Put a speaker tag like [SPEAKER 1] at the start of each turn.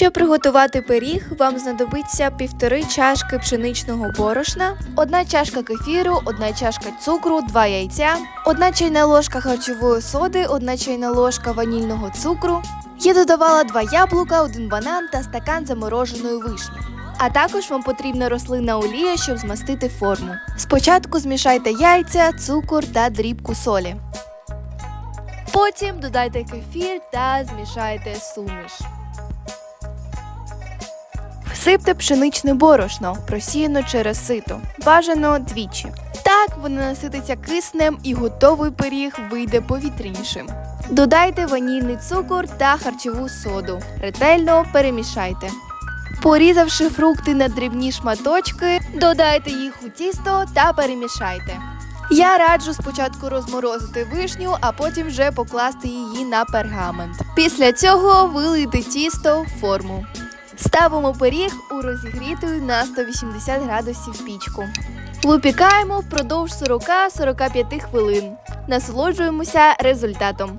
[SPEAKER 1] Щоб приготувати пиріг, вам знадобиться півтори чашки пшеничного борошна, одна чашка кефіру, одна чашка цукру, два яйця, одна чайна ложка харчової соди, одна чайна ложка ванільного цукру. Я додавала два яблука, один банан та стакан замороженої вишні. А також вам потрібна рослинна олія, щоб змастити форму. Спочатку змішайте яйця, цукор та дрібку солі. Потім додайте кефір та змішайте суміш. Всипте пшеничне борошно, просіяно через сито. Бажано двічі. Так воно насититься киснем і готовий пиріг вийде повітрянішим. Додайте ванільний цукор та харчову соду. Ретельно перемішайте. Порізавши фрукти на дрібні шматочки, додайте їх у тісто та перемішайте. Я раджу спочатку розморозити вишню, а потім вже покласти її на пергамент. Після цього вилийте тісто в форму. Ставимо пиріг у розігріту на 180 градусів пічку. Випікаємо впродовж 40-45 хвилин. Насолоджуємося результатом.